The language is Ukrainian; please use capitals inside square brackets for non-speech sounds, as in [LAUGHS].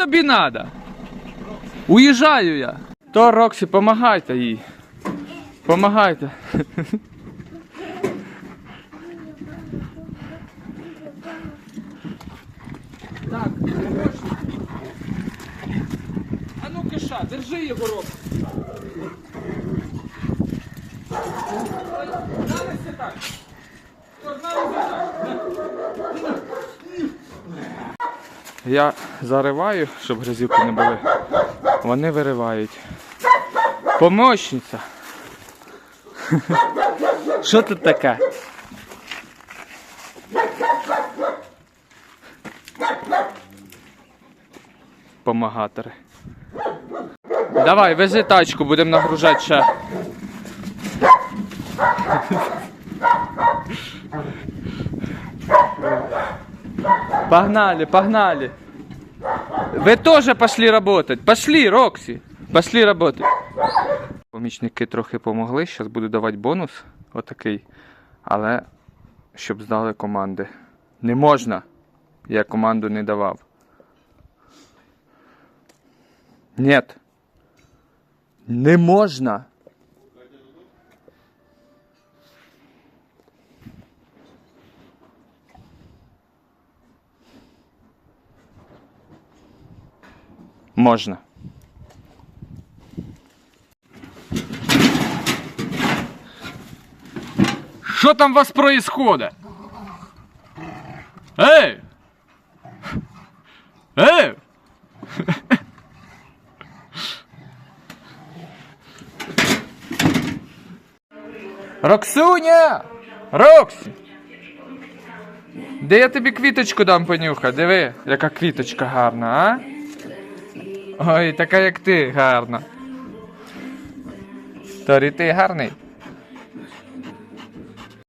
тобі надо? Уїжджаю я. То Роксі, помагайте їй. Помагайте. Так, А ну киша, держи його Роксі. Налися так. Я зариваю, щоб грязюки не були. Вони виривають. Помощниця. [LAUGHS] Що тут таке? Помагатори. Давай, вези тачку, будемо нагружати ще. Погнали, погнали. Вы тоже пошли работать. Пошли, Роксі. Пошли работать. Помічники трохи помогли. Зараз буду давати бонус. Отакий. Але щоб здали команди. Не можна. Я команду не давав. Нет. Не можна. Можна. Що там у вас происходит? Ей! Ей! Роксуня! Роксі! Де я тобі квіточку дам понюхати? Диви, яка квіточка гарна, а? Ой, така як ти гарна. Торі ти гарний.